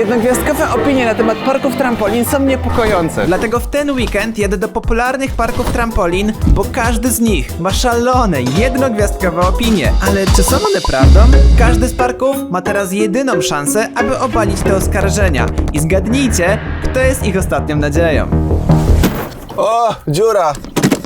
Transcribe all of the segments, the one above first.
Jednogwiazdkowe opinie na temat parków trampolin są niepokojące. Dlatego w ten weekend jadę do popularnych parków trampolin, bo każdy z nich ma szalone, jednogwiazdkowe opinie. Ale czy są one prawdą? Każdy z parków ma teraz jedyną szansę, aby obalić te oskarżenia. I zgadnijcie, kto jest ich ostatnią nadzieją. O, dziura!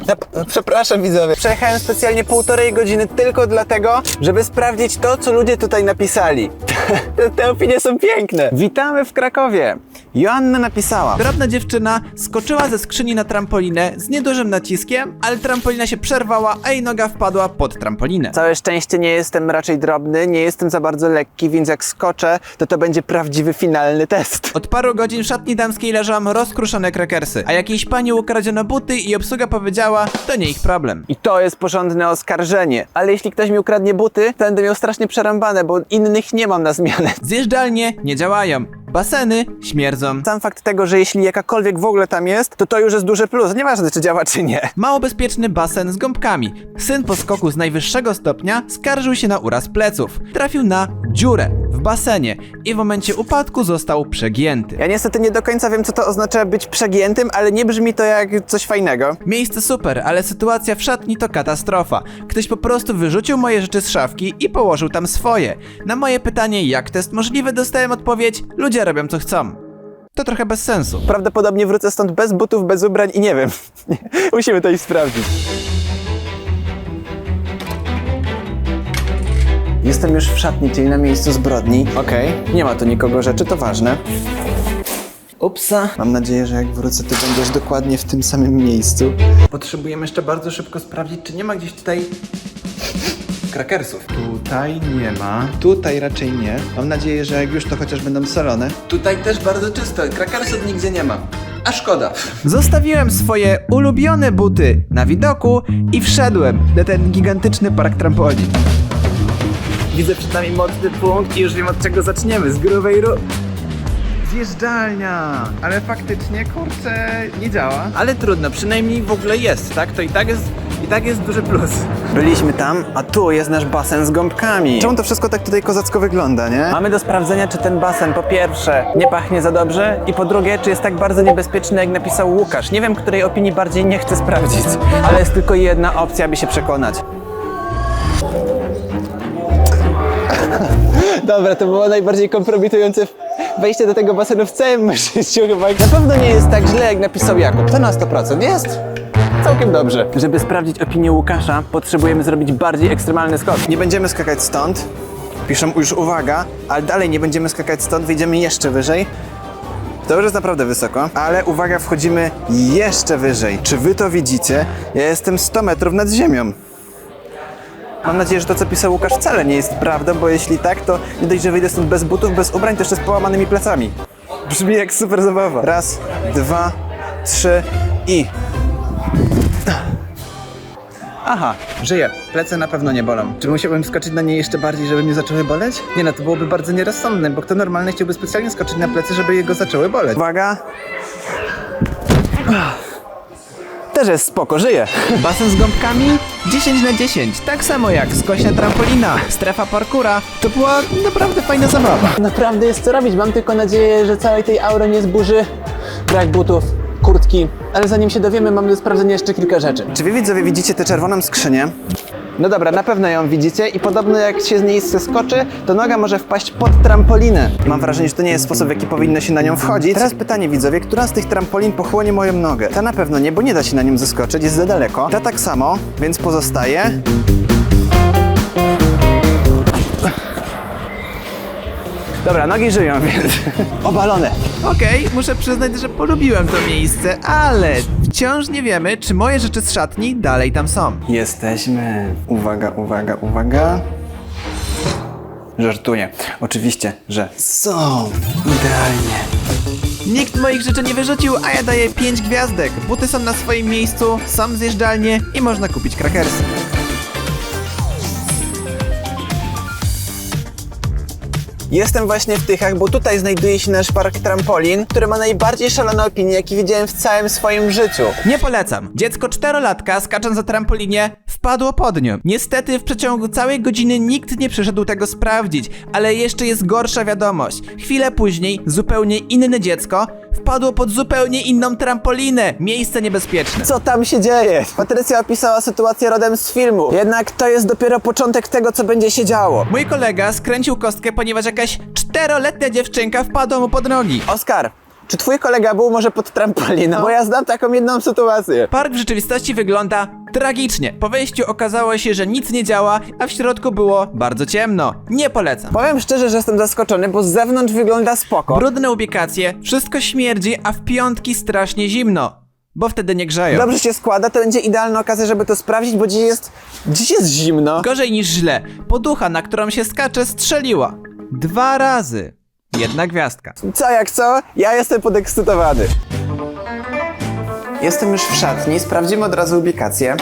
Ja, przepraszam widzowie. Przejechałem specjalnie półtorej godziny tylko dlatego, żeby sprawdzić to, co ludzie tutaj napisali. Te opinie są piękne. Witamy w Krakowie. Joanna napisała. Drobna dziewczyna skoczyła ze skrzyni na trampolinę z niedużym naciskiem, ale trampolina się przerwała, a jej noga wpadła pod trampolinę. Całe szczęście nie jestem raczej drobny, nie jestem za bardzo lekki, więc jak skoczę, to to będzie prawdziwy finalny test. Od paru godzin w szatni damskiej leżą rozkruszone krakersy, a jakiejś pani ukradziono buty i obsługa powiedziała, to nie ich problem. I to jest porządne oskarżenie. Ale jeśli ktoś mi ukradnie buty, to będę miał strasznie przerąbane, bo innych nie mam na zmianę. Zjeżdżalnie nie działają, baseny śmierdzą. Sam fakt tego, że jeśli jakakolwiek w ogóle tam jest, to to już jest duży plus. Nieważne, czy działa, czy nie. Mało bezpieczny basen z gąbkami. Syn po skoku z najwyższego stopnia skarżył się na uraz pleców. Trafił na dziurę basenie i w momencie upadku został przegięty. Ja niestety nie do końca wiem, co to oznacza być przegiętym, ale nie brzmi to jak coś fajnego. Miejsce super, ale sytuacja w szatni to katastrofa. Ktoś po prostu wyrzucił moje rzeczy z szafki i położył tam swoje. Na moje pytanie, jak test możliwy, dostałem odpowiedź: ludzie robią co chcą. To trochę bez sensu. Prawdopodobnie wrócę stąd bez butów, bez ubrań i nie wiem. Musimy to iść sprawdzić. Jestem już w szatni, czyli na miejscu zbrodni. Okej, nie ma tu nikogo rzeczy, to ważne. Upsa. Mam nadzieję, że jak wrócę, ty będziesz dokładnie w tym samym miejscu. Potrzebujemy jeszcze bardzo szybko sprawdzić, czy nie ma gdzieś tutaj krakersów. Tutaj nie ma. Tutaj raczej nie. Mam nadzieję, że jak już to chociaż będą solone. Tutaj też bardzo czysto, krakersów nigdzie nie ma. A szkoda. Zostawiłem swoje ulubione buty na widoku i wszedłem na ten gigantyczny park trampolin. Widzę przed nami mocny punkt i już wiem od czego zaczniemy. Z grubej ru... Zjeżdżalnia! Ale faktycznie, kurczę, nie działa. Ale trudno, przynajmniej w ogóle jest, tak? To i tak jest, i tak jest duży plus. Byliśmy tam, a tu jest nasz basen z gąbkami. Czemu to wszystko tak tutaj kozacko wygląda, nie? Mamy do sprawdzenia, czy ten basen po pierwsze nie pachnie za dobrze i po drugie, czy jest tak bardzo niebezpieczny, jak napisał Łukasz. Nie wiem, której opinii bardziej nie chcę sprawdzić, ale jest tylko jedna opcja, aby się przekonać. Dobra, to było najbardziej kompromitujące wejście do tego basenu w całym życiu chyba. Na pewno nie jest tak źle, jak napisał Jakub. To na 100% jest całkiem dobrze. Żeby sprawdzić opinię Łukasza, potrzebujemy zrobić bardziej ekstremalny skok. Nie będziemy skakać stąd. Piszą już uwaga, ale dalej nie będziemy skakać stąd, wyjdziemy jeszcze wyżej. To już jest naprawdę wysoko, ale uwaga, wchodzimy jeszcze wyżej. Czy wy to widzicie? Ja jestem 100 metrów nad ziemią. Mam nadzieję, że to, co pisał Łukasz, wcale nie jest prawdą, bo jeśli tak, to nie dość, że wyjdę stąd bez butów, bez ubrań, to jeszcze z połamanymi plecami. Brzmi jak super zabawa. Raz, dwa, trzy i... Aha, żyję. Plece na pewno nie bolą. Czy musiałbym skoczyć na nie jeszcze bardziej, żeby mnie zaczęły boleć? Nie no, to byłoby bardzo nierozsądne, bo kto normalny chciałby specjalnie skoczyć na plecy, żeby jego zaczęły boleć. Uwaga. Też jest spoko, żyję. Basen z gąbkami 10 na 10, tak samo jak skośna trampolina, strefa parkura. To była naprawdę fajna zabawa. Naprawdę jest co robić. Mam tylko nadzieję, że całej tej aury nie zburzy brak butów, kurtki. Ale zanim się dowiemy, mamy do sprawdzenia jeszcze kilka rzeczy. Czy wy widzowie widzicie tę czerwoną skrzynię? No dobra, na pewno ją widzicie i podobno jak się z niej zeskoczy, to noga może wpaść pod trampolinę. Mam wrażenie, że to nie jest sposób, w jaki powinno się na nią wchodzić. Teraz pytanie widzowie, która z tych trampolin pochłonie moją nogę? Ta na pewno nie, bo nie da się na nią zeskoczyć, jest za daleko. Ta tak samo, więc pozostaje. Dobra, nogi żyją, więc obalone. Okej, muszę przyznać, że polubiłem to miejsce, ale wciąż nie wiemy, czy moje rzeczy z szatni dalej tam są. Jesteśmy. Uwaga, uwaga, uwaga. Żartuję. Oczywiście, że są. Idealnie. Nikt moich rzeczy nie wyrzucił, a ja daję 5 gwiazdek. Buty są na swoim miejscu, są zjeżdżalnie i można kupić krakersy. Jestem właśnie w Tychach, bo tutaj znajduje się nasz park trampolin, który ma najbardziej szalone opinie, jakie widziałem w całym swoim życiu. Nie polecam. Dziecko czterolatka, skacząc za trampolinie, wpadło pod nią. Niestety w przeciągu całej godziny nikt nie przyszedł tego sprawdzić, ale jeszcze jest gorsza wiadomość. Chwilę później zupełnie inne dziecko wpadło pod zupełnie inną trampolinę. Miejsce niebezpieczne. Co tam się dzieje? Patrycja opisała sytuację rodem z filmu. Jednak to jest dopiero początek tego, co będzie się działo. Mój kolega skręcił kostkę, ponieważ jakaś czteroletnia dziewczynka wpadła mu pod nogi. Oskar, czy twój kolega był może pod trampoliną? Bo ja znam taką jedną sytuację. Park w rzeczywistości wygląda tragicznie. Po wejściu okazało się, że nic nie działa, a w środku było bardzo ciemno. Nie polecam. Powiem szczerze, że jestem zaskoczony, bo z zewnątrz wygląda spoko. Brudne ubikacje, wszystko śmierdzi, a w piątki strasznie zimno. Bo wtedy nie grzeją. Dobrze się składa, to będzie idealna okazja, żeby to sprawdzić, bo dziś jest, dziś jest zimno. Gorzej niż źle. Poducha, na którą się skacze, strzeliła. Dwa razy. Jedna gwiazdka. Co jak co? Ja jestem podekscytowany. Jestem już w szatni, sprawdzimy od razu ubikację.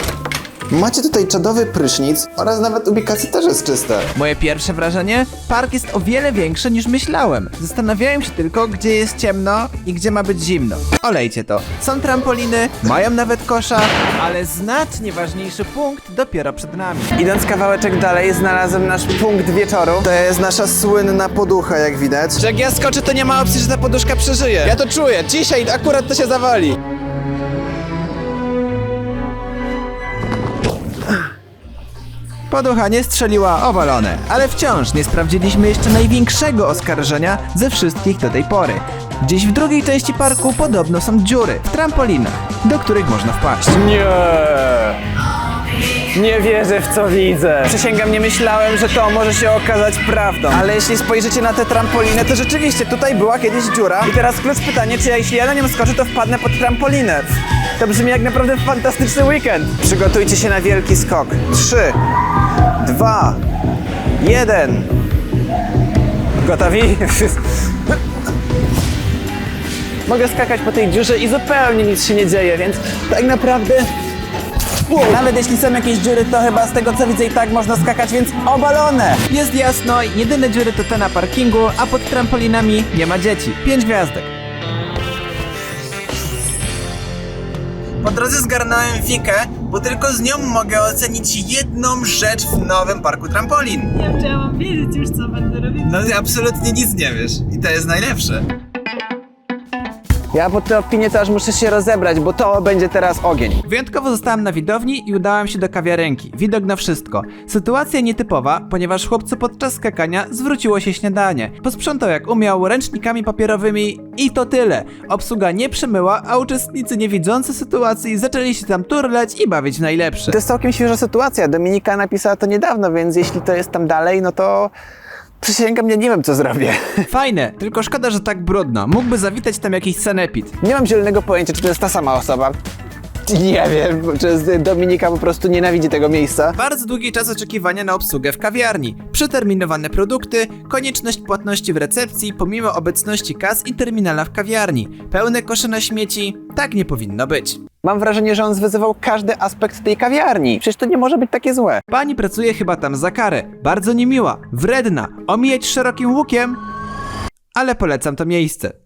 Macie tutaj czadowy prysznic oraz nawet ubikacja też jest czysta. Moje pierwsze wrażenie? Park jest o wiele większy niż myślałem. Zastanawiałem się tylko, gdzie jest ciemno i gdzie ma być zimno. Olejcie to. Są trampoliny, mają nawet kosza, ale znacznie ważniejszy punkt dopiero przed nami. Idąc kawałeczek dalej, znalazłem nasz punkt wieczoru. To jest nasza słynna poducha, jak widać. Że jak ja skoczę, to nie ma opcji, że ta poduszka przeżyje. Ja to czuję, dzisiaj akurat to się zawali. Poducha nie strzeliła obalone, ale wciąż nie sprawdziliśmy jeszcze największego oskarżenia ze wszystkich do tej pory. Gdzieś w drugiej części parku podobno są dziury w trampolinach, do których można wpaść. Nie! Nie wierzę w co widzę. Przysięgam, nie myślałem, że to może się okazać prawdą. Ale jeśli spojrzycie na tę trampolinę, to rzeczywiście tutaj była kiedyś dziura. I teraz klucz pytanie, czy ja, jeśli ja na nią skoczę, to wpadnę pod trampolinę. To brzmi jak naprawdę fantastyczny weekend. Przygotujcie się na wielki skok. Trzy, dwa, jeden. Gotowi? Mogę skakać po tej dziurze i zupełnie nic się nie dzieje, więc tak naprawdę. Nawet jeśli są jakieś dziury, to chyba z tego co widzę i tak można skakać, więc obalone! Jest jasno, jedyne dziury to te na parkingu, a pod trampolinami nie ma dzieci. Pięć gwiazdek. Po drodze zgarnąłem Wikę, bo tylko z nią mogę ocenić jedną rzecz w nowym parku trampolin. Nie wiem, czy ja mam wiedzieć już, co będę robić. No absolutnie nic nie wiesz i to jest najlepsze. Ja po tej opinii to aż muszę się rozebrać, bo to będzie teraz ogień. Wyjątkowo zostałem na widowni i udałem się do kawiarenki. Widok na wszystko. Sytuacja nietypowa, ponieważ chłopcu podczas skakania zwróciło się śniadanie. Posprzątał jak umiał ręcznikami papierowymi i to tyle. Obsługa nie przemyła, a uczestnicy nie widzący sytuacji zaczęli się tam turlać i bawić najlepsze. To jest całkiem świeża sytuacja. Dominika napisała to niedawno, więc jeśli to jest tam dalej, no to przysięgam, ja nie wiem co zrobię. Fajne, tylko szkoda, że tak brudno. Mógłby zawitać tam jakiś sanepid. Nie mam zielonego pojęcia, czy to jest ta sama osoba. Nie wiem, czy Dominika po prostu nienawidzi tego miejsca. Bardzo długi czas oczekiwania na obsługę w kawiarni, przeterminowane produkty, konieczność płatności w recepcji pomimo obecności kas i terminala w kawiarni, pełne kosze na śmieci. Tak nie powinno być. Mam wrażenie, że on zwyzywał każdy aspekt tej kawiarni. Przecież to nie może być takie złe. Pani pracuje chyba tam za karę, bardzo niemiła, wredna, omijać szerokim łukiem, ale polecam to miejsce.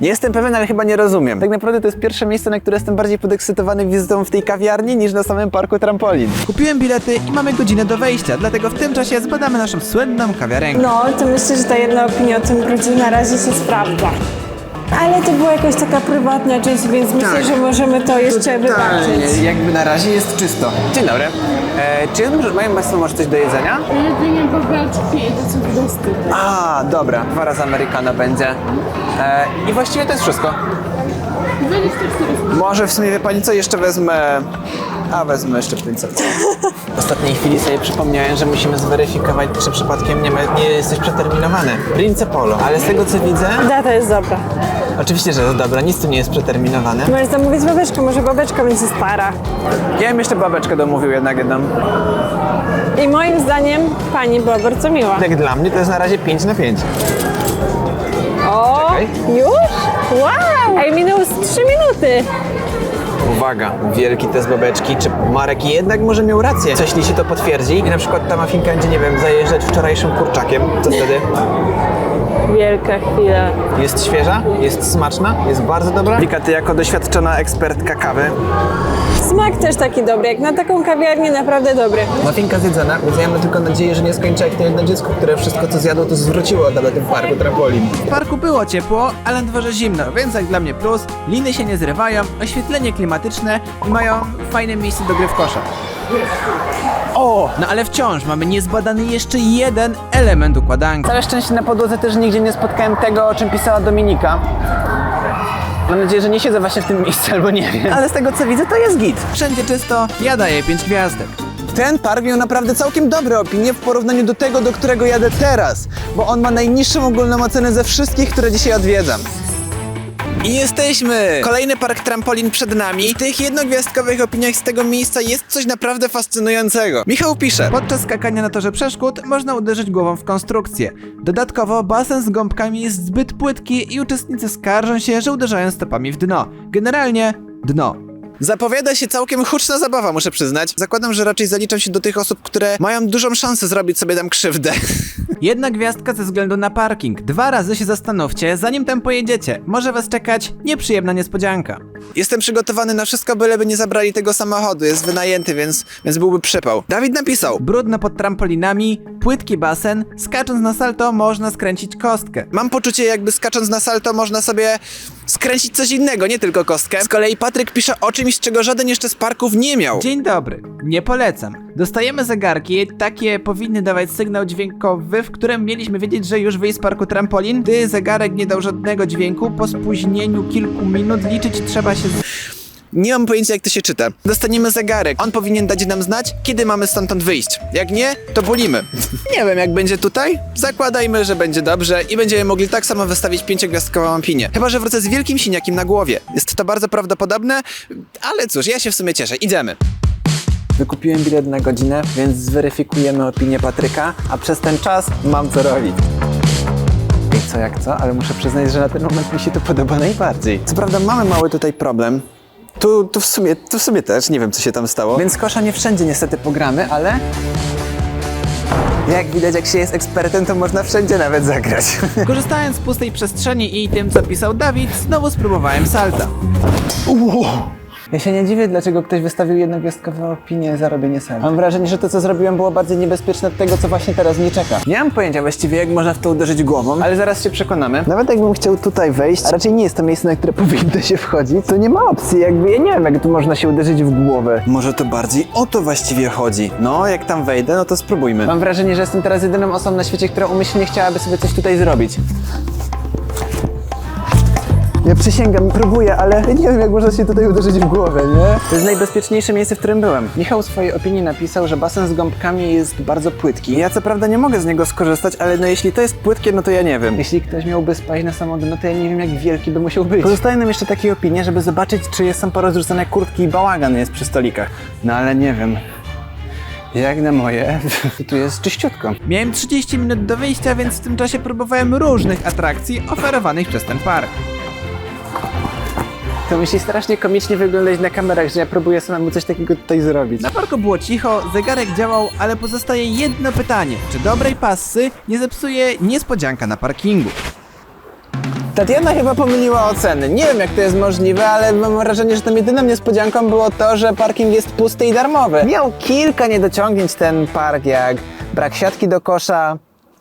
Nie jestem pewien, ale chyba nie rozumiem. Tak naprawdę to jest pierwsze miejsce, na które jestem bardziej podekscytowany wizytą w tej kawiarni niż na samym parku trampolin. Kupiłem bilety i mamy godzinę do wejścia, dlatego w tym czasie zbadamy naszą słynną kawiarenkę. No, to myślę, że ta jedna opinia o tym brudzie na razie się sprawdza. Ale to była jakaś taka prywatna część, więc myślę, Tak. że możemy to jeszcze wybaczyć. jakby na razie jest czysto. Dzień dobry. E, czy mają Państwo może coś do jedzenia? Jedynie bogaczki i to co dosty. A, dobra. Dwa razy Americano będzie. E, I właściwie to jest wszystko. 24 Może w sumie wie Pani co, jeszcze wezmę... A, wezmę jeszcze Princeps. W ostatniej chwili sobie przypomniałem, że musimy zweryfikować, czy przypadkiem nie, ma, nie jesteś przeterminowany. Prince Polo, ale z tego co widzę... Data jest dobra. Oczywiście, że to dobra, nic tu nie jest przeterminowane. Możesz zamówić babeczkę, może babeczka będzie stara. Ja bym jeszcze babeczkę domówił jednak jedną. I moim zdaniem pani była bardzo miła. Jak dla mnie to jest na razie 5 na 5. O, Czekaj. już? Wow! Ej, minęły z 3 minuty. Uwaga, wielki test babeczki. Czy Marek jednak może miał rację? Co jeśli się to potwierdzi i na przykład ta mafinka będzie, nie wiem, zajeżdżać wczorajszym kurczakiem? Co wtedy? Wielka chwila. Jest świeża? Jest smaczna? Jest bardzo dobra? Wika, ty jako doświadczona ekspertka kawy. Smak też taki dobry, jak na taką kawiarnię naprawdę dobry. Mafinka zjedzona, więc ja mam tylko nadzieję, że nie skończę jak to jedno dziecko, które wszystko co zjadło to zwróciło na tym parku trampolin. W parku było ciepło, ale na dworze zimno, więc jak dla mnie plus, liny się nie zrywają, oświetlenie klimatyczne i mają fajne miejsce do gry w kosza. O! No ale wciąż mamy niezbadany jeszcze jeden element układanki. Całe szczęście na podłodze też nigdzie nie spotkałem tego, o czym pisała Dominika. Mam nadzieję, że nie siedzę właśnie w tym miejscu, albo nie wiem. Ale z tego co widzę, to jest git. Wszędzie czysto, ja daję 5 gwiazdek. Ten park miał naprawdę całkiem dobre opinie w porównaniu do tego, do którego jadę teraz, bo on ma najniższą ogólną ocenę ze wszystkich, które dzisiaj odwiedzam. I jesteśmy! Kolejny park trampolin przed nami. W tych jednogwiazdkowych opiniach z tego miejsca jest coś naprawdę fascynującego. Michał pisze. Podczas skakania na torze przeszkód można uderzyć głową w konstrukcję. Dodatkowo basen z gąbkami jest zbyt płytki i uczestnicy skarżą się, że uderzają stopami w dno. Generalnie dno. Zapowiada się całkiem huczna zabawa, muszę przyznać. Zakładam, że raczej zaliczam się do tych osób, które mają dużą szansę zrobić sobie tam krzywdę. Jedna gwiazdka ze względu na parking. Dwa razy się zastanówcie, zanim tam pojedziecie. Może was czekać nieprzyjemna niespodzianka. Jestem przygotowany na wszystko, byleby nie zabrali tego samochodu. Jest wynajęty, więc, więc byłby przypał. Dawid napisał. Brudno pod trampolinami, płytki basen, skacząc na salto można skręcić kostkę. Mam poczucie, jakby skacząc na salto można sobie skręcić coś innego, nie tylko kostkę. Z kolei Patryk pisze o czymś, czego żaden jeszcze z parków nie miał. Dzień dobry, nie polecam. Dostajemy zegarki, takie powinny dawać sygnał dźwiękowy, w którym mieliśmy wiedzieć, że już wyjść z parku trampolin. Gdy zegarek nie dał żadnego dźwięku, po spóźnieniu kilku minut liczyć trzeba się z... Nie mam pojęcia, jak to się czyta. Dostaniemy zegarek. On powinien dać nam znać, kiedy mamy stamtąd wyjść. Jak nie, to bolimy. nie wiem, jak będzie tutaj. Zakładajmy, że będzie dobrze i będziemy mogli tak samo wystawić pięciogwiazdkową opinię. Chyba, że wrócę z wielkim siniakiem na głowie. Jest to bardzo prawdopodobne, ale cóż, ja się w sumie cieszę. Idziemy. Wykupiłem bilet na godzinę, więc zweryfikujemy opinię Patryka, a przez ten czas mam co robić. I co jak co, ale muszę przyznać, że na ten moment mi się to podoba najbardziej. Co prawda mamy mały tutaj problem. Tu, tu, w sumie, tu w sumie też, nie wiem co się tam stało. Więc kosza nie wszędzie niestety pogramy, ale... Jak widać, jak się jest ekspertem, to można wszędzie nawet zagrać. Korzystając z pustej przestrzeni i tym, co pisał Dawid, znowu spróbowałem salta. Ja się nie dziwię, dlaczego ktoś wystawił jednogwiazdkowe opinie za robienie salty. Mam wrażenie, że to, co zrobiłem, było bardziej niebezpieczne od tego, co właśnie teraz mnie czeka. Nie mam pojęcia właściwie, jak można w to uderzyć głową, ale zaraz się przekonamy. Nawet jakbym chciał tutaj wejść, a raczej nie jest to miejsce, na które powinno się wchodzić, to nie ma opcji, jakby ja nie wiem, jak tu można się uderzyć w głowę. Może to bardziej o to właściwie chodzi. No, jak tam wejdę, no to spróbujmy. Mam wrażenie, że jestem teraz jedyną osobą na świecie, która umyślnie chciałaby sobie coś tutaj zrobić. Ja przysięgam, próbuję, ale nie wiem, jak można się tutaj uderzyć w głowę, nie? To jest najbezpieczniejsze miejsce, w którym byłem. Michał w swojej opinii napisał, że basen z gąbkami jest bardzo płytki. Ja co prawda nie mogę z niego skorzystać, ale no jeśli to jest płytkie, no to ja nie wiem. Jeśli ktoś miałby spaść na samo dno, to ja nie wiem, jak wielki by musiał być. Pozostaje nam jeszcze takie opinie, żeby zobaczyć, czy jest są porozrzucane kurtki i bałagan jest przy stolikach. No ale nie wiem. Jak na moje, tu jest czyściutko. Miałem 30 minut do wyjścia, więc w tym czasie próbowałem różnych atrakcji oferowanych przez ten park. To musi strasznie komicznie wyglądać na kamerach, że ja próbuję samemu coś takiego tutaj zrobić. Na parku było cicho, zegarek działał, ale pozostaje jedno pytanie. Czy dobrej passy nie zepsuje niespodzianka na parkingu? Tatiana chyba pomyliła oceny. Nie wiem jak to jest możliwe, ale mam wrażenie, że tą jedyną niespodzianką było to, że parking jest pusty i darmowy. Miał kilka niedociągnięć ten park, jak brak siatki do kosza,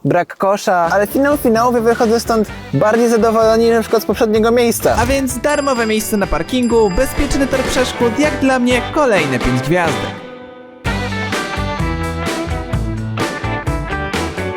brak kosza, ale finał finałowy wychodzę stąd bardziej zadowolony niż na przykład z poprzedniego miejsca. A więc darmowe miejsce na parkingu, bezpieczny tor przeszkód, jak dla mnie kolejne 5 gwiazdek.